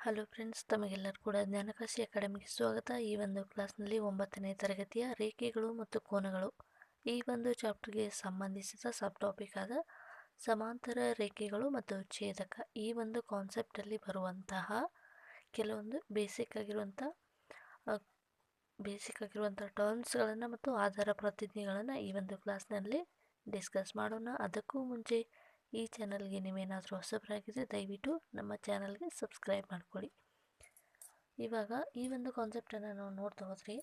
Hello friends ತಮಗೆಲ್ಲರೂ ಕೂಡ ಜ್ಞಾನಕಾಶಿ ಅಕಾಡೆಮಿಗೆ ಸ್ವಾಗತ. ಈ ಒಂದು ಕ್ಲಾಸ್ನಲ್ಲಿ ಒಂಬತ್ತನೇ ತರಗತಿಯ ರೇಖೆಗಳು ಮತ್ತು ಕೋನಗಳು. ಈ ಒಂದು ಚಾಪ್ಟರ್ಗೆ ಸಂಬಂಧಿಸಿದ ಸಬ್ ಟಾಪಿಕ್ ಆದ ಸಮಾಂತರ ರೇಖೆಗಳು ಮತ್ತು ಛೇದಕ. ಈ ಒಂದು ಕಾನ್ಸೆಪ್ಟಲ್ಲಿ ಬರುವಂತಹ ಕೆಲವೊಂದು ಬೇಸಿಕ್ ಆಗಿರುವಂಥ ಬೇಸಿಕ್ ಆಗಿರುವಂಥ ಟರ್ಮ್ಸ್ಗಳನ್ನು ಮತ್ತು ಆಧಾರ ಪ್ರತಿಜ್ಞೆಗಳನ್ನು ಈ ಒಂದು ಕ್ಲಾಸ್ನಲ್ಲಿ ಡಿಸ್ಕಸ್ ಮಾಡೋಣ. ಅದಕ್ಕೂ ಮುಂಚೆ ಈ ಚಾನಲ್ಗೆ ನೀವೇನಾದರೂ ಹೊಸಬರಾಗಿದ್ದರೆ ದಯವಿಟ್ಟು ನಮ್ಮ ಚಾನಲ್ಗೆ ಸಬ್ಸ್ಕ್ರೈಬ್ ಮಾಡ್ಕೊಳ್ಳಿ. ಇವಾಗ ಈ ಒಂದು ಕಾನ್ಸೆಪ್ಟನ್ನು ನಾವು ನೋಡ್ತಾ ಹೋದರೆ,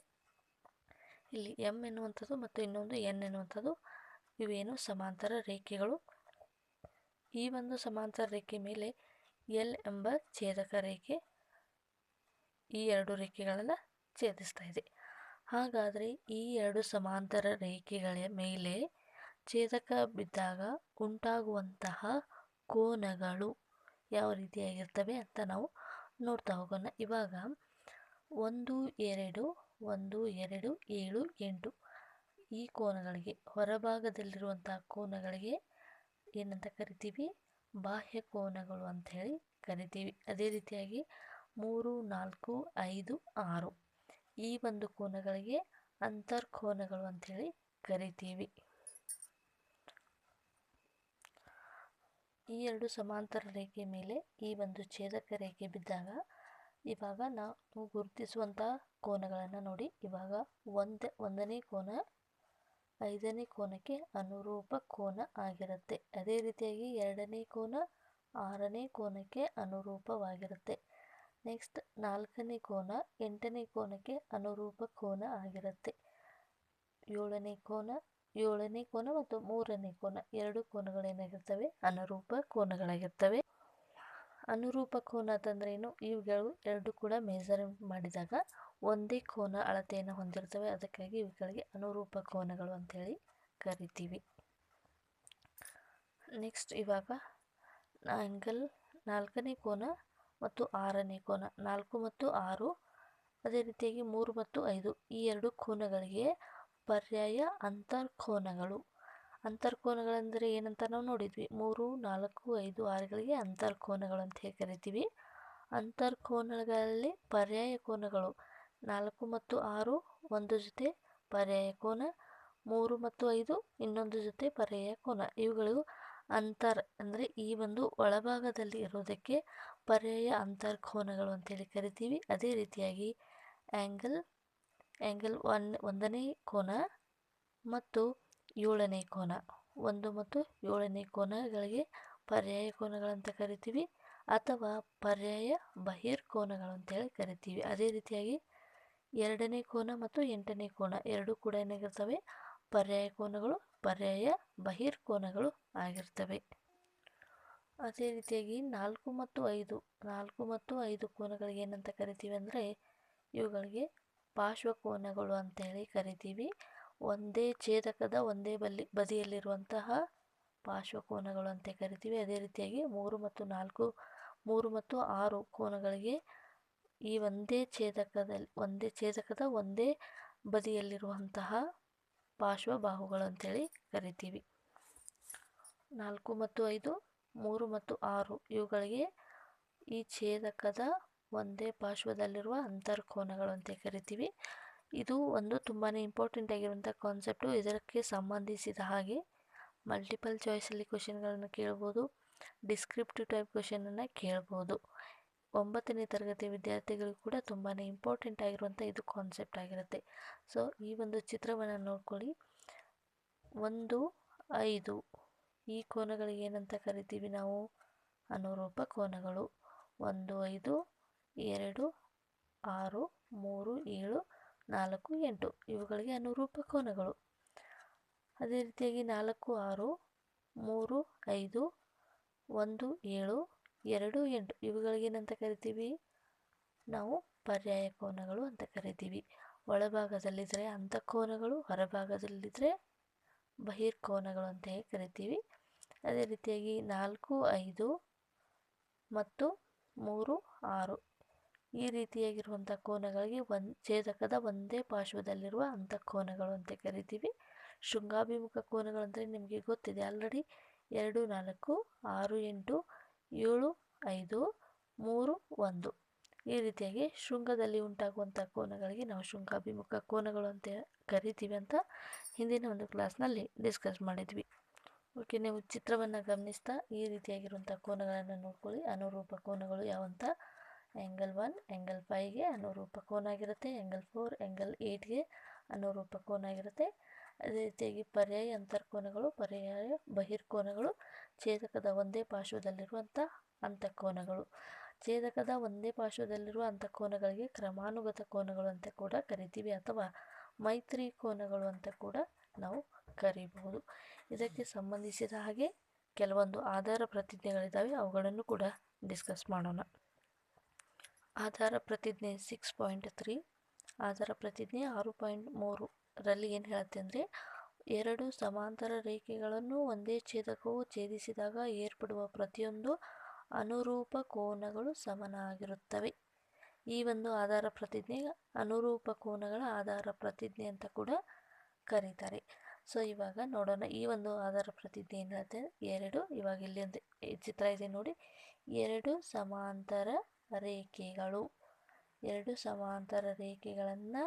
ಇಲ್ಲಿ ಎಂ ಎನ್ನುವಂಥದ್ದು ಮತ್ತು ಇನ್ನೊಂದು ಎನ್ ಎನ್ನುವಂಥದ್ದು ಇವೇನು ಸಮಾಂತರ ರೇಖೆಗಳು. ಈ ಒಂದು ಸಮಾಂತರ ರೇಖೆ ಮೇಲೆ ಎಲ್ ಎಂಬ ಛೇದಕ ರೇಖೆ ಈ ಎರಡು ರೇಖೆಗಳನ್ನು ಛೇದಿಸ್ತಾ ಇದೆ. ಹಾಗಾದರೆ ಈ ಎರಡು ಸಮಾಂತರ ರೇಖೆಗಳ ಮೇಲೆ ಛೇದಕ ಬಿದ್ದಾಗ ಉಂಟಾಗುವಂತಹ ಕೋನಗಳು ಯಾವ ರೀತಿಯಾಗಿರ್ತವೆ ಅಂತ ನಾವು ನೋಡ್ತಾ ಹೋಗೋಣ. ಇವಾಗ ಒಂದು, ಎರಡು ಒಂದು, ಎರಡು, ಏಳು, ಎಂಟು ಈ ಕೋನಗಳಿಗೆ ಹೊರಭಾಗದಲ್ಲಿರುವಂತಹ ಕೋನಗಳಿಗೆ ಏನಂತ ಕರಿತೀವಿ? ಬಾಹ್ಯ ಕೋನಗಳು ಅಂತ ಹೇಳಿ ಕರಿತೀವಿ. ಅದೇ ರೀತಿಯಾಗಿ ಮೂರು, ನಾಲ್ಕು, ಐದು, ಆರು ಈ ಒಂದು ಕೋನಗಳಿಗೆ ಅಂತರ್ಕೋನಗಳು ಅಂಥೇಳಿ ಕರಿತೀವಿ. ಈ ಎರಡು ಸಮಾಂತರ ರೇಖೆ ಮೇಲೆ ಈ ಒಂದು ಛೇದಕ ರೇಖೆ ಬಿದ್ದಾಗ ಇವಾಗ ನಾವು ಗುರುತಿಸುವಂತಹ ಕೋನಗಳನ್ನು ನೋಡಿ. ಇವಾಗ ಒಂದು, ಒಂದನೇ ಕೋನ ಐದನೇ ಕೋನಕ್ಕೆ ಅನುರೂಪ ಕೋನ ಆಗಿರುತ್ತೆ. ಅದೇ ರೀತಿಯಾಗಿ ಎರಡನೇ ಕೋನ ಆರನೇ ಕೋನಕ್ಕೆ ಅನುರೂಪವಾಗಿರುತ್ತೆ. ನೆಕ್ಸ್ಟ್ ನಾಲ್ಕನೇ ಕೋನ ಎಂಟನೇ ಕೋನಕ್ಕೆ ಅನುರೂಪ ಕೋನ ಆಗಿರುತ್ತೆ. ಏಳನೇ ಕೋನ ಏಳನೇ ಕೋನ ಮತ್ತು ಮೂರನೇ ಕೋನ ಎರಡು ಕೋನಗಳೇನಾಗಿರ್ತವೆ? ಅನುರೂಪ ಕೋನಗಳಾಗಿರ್ತವೆ. ಅನುರೂಪ ಕೋನ ಅಂತಂದ್ರೆ ಏನು? ಇವುಗಳು ಎರಡು ಕೂಡ ಮೇಜರ್ ಮಾಡಿದಾಗ ಒಂದೇ ಕೋನ ಅಳತೆಯನ್ನು ಹೊಂದಿರ್ತವೆ. ಅದಕ್ಕಾಗಿ ಇವುಗಳಿಗೆ ಅನುರೂಪ ಕೋನಗಳು ಅಂತೇಳಿ ಕರಿತೀವಿ. ನೆಕ್ಸ್ಟ್ ಇವಾಗ ಆ್ಯಂಗಲ್ ನಾಲ್ಕನೇ ಕೋನ ಮತ್ತು ಆರನೇ ಕೋನ. ನಾಲ್ಕು ಮತ್ತು ಆರು ಅದೇ ರೀತಿಯಾಗಿ ಮೂರು ಮತ್ತು ಐದು ಈ ಎರಡು ಕೋನಗಳಿಗೆ ಪರ್ಯಾಯ ಅಂತರ್ಕೋನಗಳು. ಅಂತರ್ಕೋನಗಳೆಂದರೆ ಏನಂತ ನಾವು ನೋಡಿದ್ವಿ. ಮೂರು, ನಾಲ್ಕು, ಐದು ಆರುಗಳಿಗೆ ಅಂತರ್ಕೋನಗಳು ಅಂತ ಹೇಳಿ ಕರಿತೀವಿ. ಅಂತರ್ಕೋನಗಳಲ್ಲಿ ಪರ್ಯಾಯ ಕೋನಗಳು. ನಾಲ್ಕು ಮತ್ತು ಆರು ಒಂದು ಜೊತೆ ಪರ್ಯಾಯ ಕೋನ. ಮೂರು ಮತ್ತು ಐದು ಇನ್ನೊಂದು ಜೊತೆ ಪರ್ಯಾಯ ಕೋನ. ಇವುಗಳು ಅಂತರ್ ಅಂದರೆ ಈ ಒಂದು ಒಳಭಾಗದಲ್ಲಿ ಇರೋದಕ್ಕೆ ಪರ್ಯಾಯ ಅಂತರ್ಕೋನಗಳು ಅಂತೇಳಿ ಕರಿತೀವಿ. ಅದೇ ರೀತಿಯಾಗಿ ಆ್ಯಂಗಲ್ ಆ್ಯಂಗಲ್ ಒನ್ ಒಂದನೇ ಕೋನ ಮತ್ತು ಏಳನೇ ಕೋನ. ಒಂದು ಮತ್ತು ಏಳನೇ ಕೋನಗಳಿಗೆ ಪರ್ಯಾಯ ಕೋನಗಳಂತ ಕರಿತೀವಿ ಅಥವಾ ಪರ್ಯಾಯ ಬಹಿರ್ಕೋನಗಳು ಅಂತೇಳಿ ಕರಿತೀವಿ. ಅದೇ ರೀತಿಯಾಗಿ ಎರಡನೇ ಕೋನ ಮತ್ತು ಎಂಟನೇ ಕೋನ ಎರಡೂ ಕೂಡ ಏನಾಗಿರ್ತವೆ? ಪರ್ಯಾಯ ಕೋನಗಳು, ಪರ್ಯಾಯ ಬಹಿರ್ಕೋನಗಳು ಆಗಿರ್ತವೆ. ಅದೇ ರೀತಿಯಾಗಿ ನಾಲ್ಕು ಮತ್ತು ಐದು, ನಾಲ್ಕು ಮತ್ತು ಐದು ಕೋನಗಳಿಗೆ ಏನಂತ ಕರಿತೀವಿ ಅಂದರೆ ಇವುಗಳಿಗೆ ಪಾರ್ಶ್ವಕೋನಗಳು ಅಂತೇಳಿ ಕರಿತೀವಿ. ಒಂದೇ ಛೇದಕದ ಒಂದೇ ಬಲ್ಲಿ, ಬದಿಯಲ್ಲಿರುವಂತಹ ಪಾರ್ಶ್ವಕೋನಗಳು ಅಂತ ಕರಿತೀವಿ. ಅದೇ ರೀತಿಯಾಗಿ ಮೂರು ಮತ್ತು ನಾಲ್ಕು, ಮೂರು ಮತ್ತು ಆರು ಕೋನಗಳಿಗೆ ಈ ಒಂದೇ ಛೇದಕದಲ್ಲಿ, ಒಂದೇ ಛೇದಕದ ಒಂದೇ ಬದಿಯಲ್ಲಿರುವಂತಹ ಪಾರ್ಶ್ವಬಾಹುಗಳು ಅಂತೇಳಿ ಕರಿತೀವಿ. ನಾಲ್ಕು ಮತ್ತು ಐದು, ಮೂರು ಮತ್ತು ಆರು ಇವುಗಳಿಗೆ ಈ ಛೇದಕದ ಒಂದೇ ಪಾರ್ಶ್ವದಲ್ಲಿರುವ ಅಂತರ್ಕೋನಗಳು ಅಂತ ಕರಿತೀವಿ. ಇದು ಒಂದು ತುಂಬಾ ಇಂಪಾರ್ಟೆಂಟ್ ಆಗಿರುವಂಥ ಕಾನ್ಸೆಪ್ಟು ಇದಕ್ಕೆ ಸಂಬಂಧಿಸಿದ ಹಾಗೆ ಮಲ್ಟಿಪಲ್ ಚಾಯ್ಸಲ್ಲಿ ಕ್ವಶನ್ಗಳನ್ನು ಕೇಳ್ಬೋದು. ಡಿಸ್ಕ್ರಿಪ್ಟಿವ್ ಟೈಪ್ ಕ್ವಶನನ್ನು ಕೇಳ್ಬೋದು. ಒಂಬತ್ತನೇ ತರಗತಿ ವಿದ್ಯಾರ್ಥಿಗಳಿಗೂ ಕೂಡ ತುಂಬಾ ಇಂಪಾರ್ಟೆಂಟ್ ಆಗಿರುವಂಥ ಇದು ಕಾನ್ಸೆಪ್ಟ್ ಆಗಿರುತ್ತೆ. ಸೊ ಈ ಒಂದು ಚಿತ್ರವನ್ನು ನೋಡ್ಕೊಳ್ಳಿ. ಒಂದು, ಐದು ಈ ಕೋನಗಳಿಗೆ ಏನಂತ ಕರಿತೀವಿ ನಾವು? ಅನುರೂಪ ಕೋನಗಳು. ಒಂದು, ಐದು ಎರಡು, ಆರು, ಮೂರು, ಏಳು, ನಾಲ್ಕು, ಎಂಟು ಇವುಗಳಿಗೆ ಅನುರೂಪ ಕೋನಗಳು. ಅದೇ ರೀತಿಯಾಗಿ ನಾಲ್ಕು, ಆರು, ಮೂರು, ಐದು, ಒಂದು, ಏಳು, ಎರಡು, ಎಂಟು ಇವುಗಳಿಗೆ ಏನಂತ ಕರಿತೀವಿ? ನಾವು ಪರ್ಯಾಯ ಕೋನಗಳು ಅಂತ ಕರಿತೀವಿ. ಒಳಭಾಗದಲ್ಲಿದ್ದರೆ ಅಂತಃಕೋನಗಳು ಹೊರಭಾಗದಲ್ಲಿದ್ದರೆ ಬಹಿರ್ಕೋನಗಳು ಅಂತ ಕರಿತೀವಿ? ಅದೇ ರೀತಿಯಾಗಿ ನಾಲ್ಕು, ಐದು ಮತ್ತು ಮೂರು, ಆರು ಈ ರೀತಿಯಾಗಿರುವಂಥ ಕೋನಗಳಿಗೆ ಒಂದು ಛೇದಕದ ಒಂದೇ ಪಾರ್ಶ್ವದಲ್ಲಿರುವ ಅಂಥ ಕೋನಗಳು ಅಂತ ಕರಿತೀವಿ. ಶೃಂಗಾಭಿಮುಖ ಕೋನಗಳು ಅಂದರೆ ನಿಮಗೆ ಗೊತ್ತಿದೆ ಆಲ್ರೆಡಿ ಎರಡು, ನಾಲ್ಕು, ಆರು, ಎಂಟು, ಏಳು, ಐದು, ಮೂರು, ಒಂದು. ಈ ರೀತಿಯಾಗಿ ಶೃಂಗದಲ್ಲಿ ಉಂಟಾಗುವಂಥ ಕೋನಗಳಿಗೆ ನಾವು ಶೃಂಗಾಭಿಮುಖ ಕೋನಗಳು ಅಂತ ಕರಿತೀವಿ ಅಂತ ಹಿಂದಿನ ಒಂದು ಕ್ಲಾಸ್ನಲ್ಲಿ ಡಿಸ್ಕಸ್ ಮಾಡಿದ್ವಿ. ಓಕೆ ನೀವು ಚಿತ್ರವನ್ನು ಗಮನಿಸ್ತಾ ಈ ರೀತಿಯಾಗಿರುವಂಥ ಕೋನಗಳನ್ನು ನೋಡ್ಕೊಳ್ಳಿ. ಅನುರೂಪ ಕೋನಗಳು ಯಾವಂತ? ಆ್ಯಂಗಲ್ ಒನ್ ಆ್ಯಂಗಲ್ ಫೈವ್ಗೆ ಅನುರೂಪ ಕೋನ ಆಗಿರುತ್ತೆ. ಆ್ಯಂಗಲ್ ಫೋರ್ ಆ್ಯಂಗಲ್ ಏಯ್ಟ್ಗೆ ಅನುರೂಪ ಕೋನ ಆಗಿರುತ್ತೆ. ಅದೇ ರೀತಿಯಾಗಿ ಪರ್ಯಾಯ ಅಂತರ್ಕೋನಗಳು, ಪರ್ಯಾಯ ಬಹಿರ್ಕೋನಗಳು, ಛೇದಕದ ಒಂದೇ ಪಾರ್ಶ್ವದಲ್ಲಿರುವಂಥ ಅಂತಃಕೋನಗಳು ಛೇದಕದ ಒಂದೇ ಪಾರ್ಶ್ವದಲ್ಲಿರುವ ಅಂತಃಕೋನಗಳಿಗೆ ಕ್ರಮಾನುಗತ ಕೋನಗಳು ಅಂತ ಕೂಡ ಕರಿತೀವಿ ಅಥವಾ ಮೈತ್ರಿ ಕೋನಗಳು ಅಂತ ಕೂಡ ನಾವು ಕರೀಬಹುದು. ಇದಕ್ಕೆ ಸಂಬಂಧಿಸಿದ ಹಾಗೆ ಕೆಲವೊಂದು ಆಧಾರ ಪ್ರತಿಜ್ಞೆಗಳಿದ್ದಾವೆ ಅವುಗಳನ್ನು ಕೂಡ ಡಿಸ್ಕಸ್ ಮಾಡೋಣ. ಆಧಾರ ಪ್ರತಿಜ್ಞೆ ಸಿಕ್ಸ್ ಪಾಯಿಂಟ್ ತ್ರೀ ಆಧಾರ ಪ್ರತಿಜ್ಞೆ ಆರು ಪಾಯಿಂಟ್ ಮೂರರಲ್ಲಿ ಏನು ಹೇಳುತ್ತೆ ಅಂದರೆ ಎರಡು ಸಮಾಂತರ ರೇಖೆಗಳನ್ನು ಒಂದೇ ಛೇದಕವು ಛೇದಿಸಿದಾಗ ಏರ್ಪಡುವ ಪ್ರತಿಯೊಂದು ಅನುರೂಪ ಕೋನಗಳು ಸಮನಾಗಿರುತ್ತವೆ. ಈ ಒಂದು ಆಧಾರ ಪ್ರತಿಜ್ಞೆ ಅನುರೂಪ ಕೋನಗಳ ಆಧಾರ ಪ್ರತಿಜ್ಞೆ ಅಂತ ಕೂಡ ಕರೀತಾರೆ. ಸೊ ಇವಾಗ ನೋಡೋಣ. ಈ ಒಂದು ಆಧಾರ ಪ್ರತಿಜ್ಞೆ ಏನಿರುತ್ತೆ ಎರಡು, ಇವಾಗ ಇಲ್ಲಿ ಒಂದು ಚಿತ್ರ ಇದೆ ನೋಡಿ. ಎರಡು ಸಮಾಂತರ ರೇಖೆಗಳು. ಎರಡು ಸಮಾಂತರ ರೇಖೆಗಳನ್ನು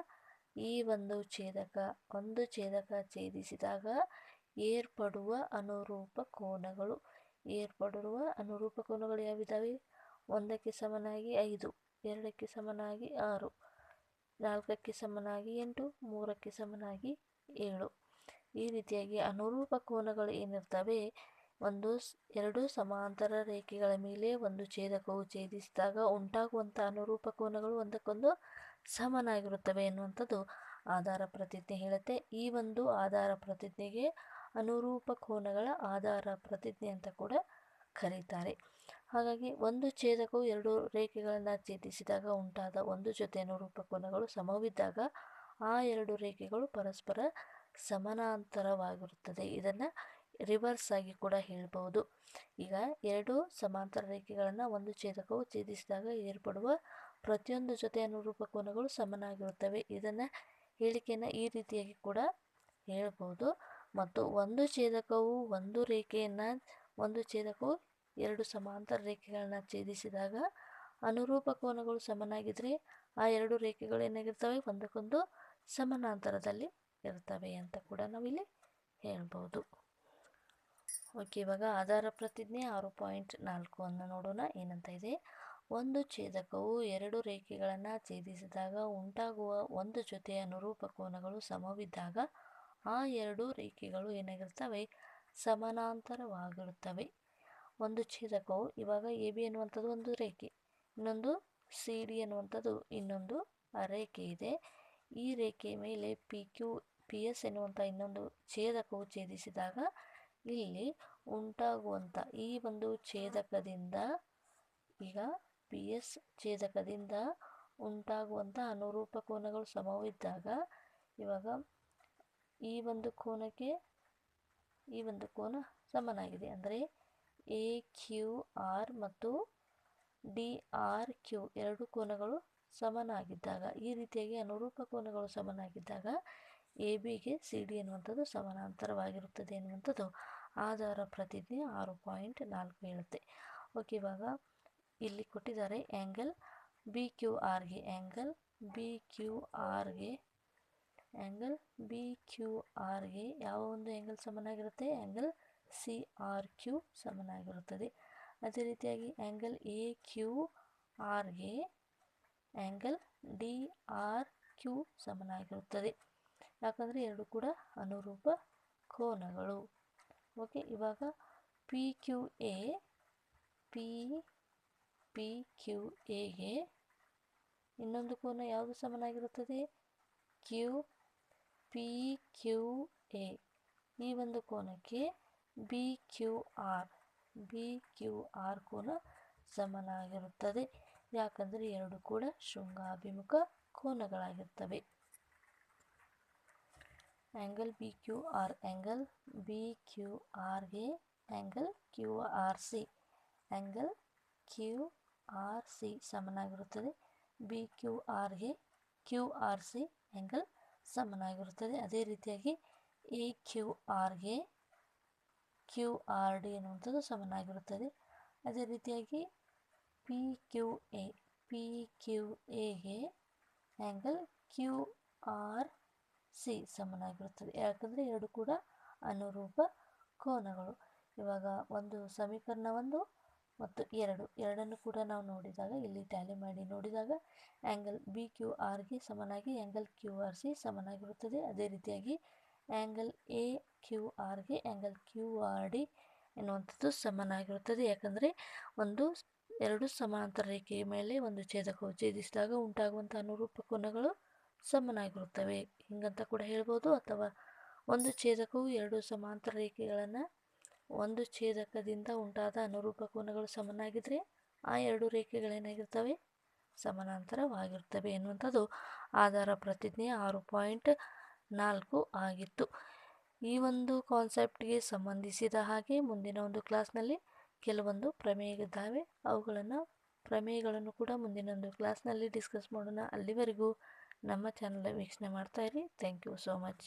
ಈ ಒಂದು ಛೇದಕ ಒಂದು ಛೇದಕ ಛೇದಿಸಿದಾಗ ಏರ್ಪಡುವ ಅನುರೂಪ ಕೋನಗಳು. ಏರ್ಪಡುವ ಅನುರೂಪ ಕೋನಗಳು ಯಾವಿದ್ದಾವೆ ಒಂದಕ್ಕೆ ಸಮನಾಗಿ ಐದು, ಎರಡಕ್ಕೆ ಸಮನಾಗಿ ಆರು, ನಾಲ್ಕಕ್ಕೆ ಸಮನಾಗಿ ಎಂಟು, ಮೂರಕ್ಕೆ ಸಮನಾಗಿ ಏಳು. ಈ ರೀತಿಯಾಗಿ ಅನುರೂಪ ಕೋನಗಳು ಏನಿರ್ತವೆ? ಒಂದು ಎರಡು ಸಮಾಂತರ ರೇಖೆಗಳ ಮೇಲೆ ಒಂದು ಛೇದಕವು ಛೇದಿಸಿದಾಗ ಉಂಟಾಗುವಂಥ ಅನುರೂಪ ಕೋನಗಳು ಒಂದಕ್ಕೊಂದು ಸಮನಾಗಿರುತ್ತವೆ ಎನ್ನುವಂಥದ್ದು ಆಧಾರ ಪ್ರತಿಜ್ಞೆ ಹೇಳುತ್ತೆ. ಈ ಒಂದು ಆಧಾರ ಪ್ರತಿಜ್ಞೆಗೆ ಅನುರೂಪ ಕೋನಗಳ ಆಧಾರ ಪ್ರತಿಜ್ಞೆ ಅಂತ ಕೂಡ ಕರೀತಾರೆ. ಹಾಗಾಗಿ ಒಂದು ಛೇದಕವು ಎರಡು ರೇಖೆಗಳನ್ನು ಛೇದಿಸಿದಾಗ ಉಂಟಾದ ಒಂದು ಜೊತೆ ಅನುರೂಪ ಕೋನಗಳು ಸಮವಿದ್ದಾಗ ಆ ಎರಡು ರೇಖೆಗಳು ಪರಸ್ಪರ ಸಮಾನಾಂತರವಾಗಿರುತ್ತದೆ. ಇದನ್ನು ರಿವರ್ಸ್ ಆಗಿ ಕೂಡ ಹೇಳ್ಬೋದು. ಈಗ ಎರಡು ಸಮಾಂತರ ರೇಖೆಗಳನ್ನು ಒಂದು ಛೇದಕವು ಛೇದಿಸಿದಾಗ ಏರ್ಪಡುವ ಪ್ರತಿಯೊಂದು ಜೊತೆ ಅನುರೂಪ ಕೋನಗಳು ಸಮನಾಗಿರುತ್ತವೆ. ಇದನ್ನು ಹೇಳಿಕೆಯನ್ನು ಈ ರೀತಿಯಾಗಿ ಕೂಡ ಹೇಳ್ಬೋದು. ಮತ್ತು ಒಂದು ಛೇದಕವು ಒಂದು ರೇಖೆಯನ್ನು, ಒಂದು ಛೇದಕವು ಎರಡು ಸಮಾಂತರ ರೇಖೆಗಳನ್ನು ಛೇದಿಸಿದಾಗ ಅನುರೂಪ ಕೋನಗಳು ಸಮನಾಗಿದ್ದರೆ ಆ ಎರಡು ರೇಖೆಗಳು ಏನಾಗಿರ್ತವೆ? ಒಂದಕ್ಕೊಂದು ಸಮಾನಾಂತರದಲ್ಲಿ ಇರ್ತವೆ ಅಂತ ಕೂಡ ನಾವಿಲ್ಲಿ ಹೇಳ್ಬೋದು. ಓಕೆ, ಇವಾಗ ಆಧಾರ ಪ್ರತಿಜ್ಞೆ ಆರು ಪಾಯಿಂಟ್ ನಾಲ್ಕು ಅನ್ನು ನೋಡೋಣ. ಏನಂತ ಇದೆ? ಒಂದು ಛೇದಕವು ಎರಡು ರೇಖೆಗಳನ್ನು ಛೇದಿಸಿದಾಗ ಉಂಟಾಗುವ ಒಂದು ಜೊತೆ ಅನುರೂಪ ಕೋನಗಳು ಸಮವಿದ್ದಾಗ ಆ ಎರಡು ರೇಖೆಗಳು ಏನಾಗಿರ್ತವೆ ಸಮಾನಾಂತರವಾಗಿರುತ್ತವೆ. ಒಂದು ಛೇದಕವು ಇವಾಗ ಎ, ಬಿ ಎನ್ನುವಂಥದ್ದು ಒಂದು ರೇಖೆ, ಇನ್ನೊಂದು ಸಿ, ಡಿ ಎನ್ನುವಂಥದ್ದು ಇನ್ನೊಂದು ರೇಖೆ ಇದೆ. ಈ ರೇಖೆಯ ಮೇಲೆ ಪಿ, ಕ್ಯೂ, ಪಿ, ಎಸ್ ಎನ್ನುವಂಥ ಇನ್ನೊಂದು ಛೇದಕವು ಛೇದಿಸಿದಾಗ ಇಲ್ಲಿ ಉಂಟಾಗುವಂಥ ಈ ಒಂದು ಛೇದಕದಿಂದ ಈಗ ಪಿ ಎಸ್ ಛೇದಕದಿಂದ ಉಂಟಾಗುವಂಥ ಅನುರೂಪ ಕೋನಗಳು ಸಮವಿದ್ದಾಗ ಇವಾಗ ಈ ಒಂದು ಕೋನಕ್ಕೆ ಈ ಒಂದು ಕೋನ ಸಮನಾಗಿದೆ. ಅಂದರೆ ಎ ಕ್ಯೂ ಆರ್ ಮತ್ತು ಡಿ ಆರ್ ಕ್ಯೂ ಎರಡು ಕೋನಗಳು ಸಮನಾಗಿದ್ದಾಗ ಈ ರೀತಿಯಾಗಿ ಅನುರೂಪ ಕೋನಗಳು ಸಮನಾಗಿದ್ದಾಗ ಎ ಬಿಗೆ ಸಿ ಡಿ ಎನ್ನುವಂಥದ್ದು ಸಮಾನಾಂತರವಾಗಿರುತ್ತದೆ ಎನ್ನುವಂಥದ್ದು ಆಧಾರ ಪ್ರತಿಜ್ಞೆ ಆರು ಪಾಯಿಂಟ್ ನಾಲ್ಕು ಹೇಳುತ್ತೆ. ಓಕೆ ಇವಾಗ ಇಲ್ಲಿ ಕೊಟ್ಟಿದ್ದಾರೆ ಆ್ಯಂಗಲ್ ಬಿ ಕ್ಯೂ ಆರ್ಗೆ ಆ್ಯಂಗಲ್ ಬಿ ಕ್ಯೂ ಆರ್ಗೆ ಆ್ಯಂಗಲ್ ಬಿ ಕ್ಯೂ ಆರ್ಗೆ ಯಾವ ಒಂದು ಆ್ಯಂಗಲ್ ಸಮನಾಗಿರುತ್ತೆ? ಆ್ಯಂಗಲ್ ಸಿ ಆರ್ ಕ್ಯೂ ಸಮನಾಗಿರುತ್ತದೆ. ಅದೇ ರೀತಿಯಾಗಿ ಆ್ಯಂಗಲ್ ಎ ಕ್ಯೂ ಆರ್ಗೆ ಆ್ಯಂಗಲ್ ಡಿ ಆರ್ ಕ್ಯೂ ಸಮನಾಗಿರುತ್ತದೆ. ಯಾಕಂದರೆ ಎರಡು ಕೂಡ ಅನುರೂಪ ಕೋನಗಳು. ಓಕೆ ಇವಾಗ P Q A P P Q ಎಗೆ ಇನ್ನೊಂದು ಕೋನ ಯಾವುದು ಸಮನಾಗಿರುತ್ತದೆ? ಕ್ಯೂ ಪಿ ಕ್ಯೂ ಎ ಈ ಒಂದು ಕೋನಕ್ಕೆ B Q R B Q R ಕೋನ ಸಮನಾಗಿರುತ್ತದೆ. ಯಾಕಂದರೆ ಎರಡು ಕೂಡ ಶೃಂಗಾಭಿಮುಖ ಕೋನಗಳಾಗಿರ್ತವೆ. Angle B Q R angle B Q ಆರ್ಗೆ angle Q R C angle Q R C ಸಮನಾಗಿರುತ್ತದೆ. ಬಿ ಕ್ಯೂ ಆರ್ಗೆ ಕ್ಯೂ ಆರ್ ಸಿ ಆ್ಯಂಗಲ್ ಸಮನಾಗಿರುತ್ತದೆ. ಅದೇ ರೀತಿಯಾಗಿ ಎ ಕ್ಯೂ ಆರ್ಗೆ ಕ್ಯೂ ಆರ್ ಡಿ ಎನ್ನುವಂಥದ್ದು ಸಮನಾಗಿರುತ್ತದೆ. ಅದೇ ರೀತಿಯಾಗಿ P Q A P Q ಎಗೆ ಆ್ಯಂಗಲ್ ಕ್ಯೂ ಆರ್ ಸಿ ಸಮನಾಗಿರುತ್ತದೆ. ಯಾಕಂದರೆ ಎರಡು ಕೂಡ ಅನುರೂಪ ಕೋನಗಳು. ಇವಾಗ ಒಂದು ಸಮೀಕರಣ ಒಂದು ಮತ್ತು ಎರಡು. ಎರಡನ್ನು ಕೂಡ ನಾವು ನೋಡಿದಾಗ, ಇಲ್ಲಿ ಟ್ಯಾಲಿ ಮಾಡಿ ನೋಡಿದಾಗ ಆ್ಯಂಗಲ್ ಬಿ ಕ್ಯೂ ಆರ್ಗೆ ಸಮನಾಗಿ ಆ್ಯಂಗಲ್ ಕ್ಯೂ ಆರ್ ಸಿ ಸಮನಾಗಿರುತ್ತದೆ. ಅದೇ ರೀತಿಯಾಗಿ ಆ್ಯಂಗಲ್ ಎ ಕ್ಯೂ ಆರ್ಗೆ ಆ್ಯಂಗಲ್ ಕ್ಯೂ ಆರ್ ಡಿ ಎನ್ನುವಂಥದ್ದು ಸಮನಾಗಿರುತ್ತದೆ. ಯಾಕಂದರೆ ಒಂದು ಎರಡು ಸಮಾನಾಂತರ ರೇಖೆಯ ಮೇಲೆ ಒಂದು ಛೇದಕವು ಛೇದಿಸಿದಾಗ ಉಂಟಾಗುವಂಥ ಅನುರೂಪ ಕೋನಗಳು ಸಮನಾಗಿರುತ್ತವೆ. ಹಿಂಗಂತ ಕೂಡ ಹೇಳ್ಬೋದು. ಅಥವಾ ಒಂದು ಛೇದಕವು ಎರಡು ಸಮಾಂತರ ರೇಖೆಗಳನ್ನು ಒಂದು ಛೇದಕದಿಂದ ಉಂಟಾದ ಅನುರೂಪ ಕೋನಗಳು ಸಮನಾಗಿದ್ದರೆ ಆ ಎರಡು ರೇಖೆಗಳೇನಾಗಿರ್ತವೆ? ಸಮಾನಾಂತರವಾಗಿರ್ತವೆ ಎನ್ನುವಂಥದ್ದು ಆಧಾರ ಪ್ರತಿಜ್ಞೆ ಆರು ಪಾಯಿಂಟ್ ನಾಲ್ಕು ಆಗಿತ್ತು. ಈ ಒಂದು ಕಾನ್ಸೆಪ್ಟ್ಗೆ ಸಂಬಂಧಿಸಿದ ಹಾಗೆ ಮುಂದಿನ ಒಂದು ಕ್ಲಾಸ್ನಲ್ಲಿ ಕೆಲವೊಂದು ಪ್ರಮೇಯಗಳಿದ್ದಾವೆ. ಅವುಗಳನ್ನು ಪ್ರಮೇಯಗಳನ್ನು ಕೂಡ ಮುಂದಿನ ಒಂದು ಕ್ಲಾಸ್ನಲ್ಲಿ ಡಿಸ್ಕಸ್ ಮಾಡೋಣ. ಅಲ್ಲಿವರೆಗೂ ನಮ್ಮ ಚಾನಲ್ ವೀಕ್ಷಣೆ ಮಾಡ್ತಾಯಿರಿ ಥ್ಯಾಂಕ್ ಯು ಸೋ ಮಚ್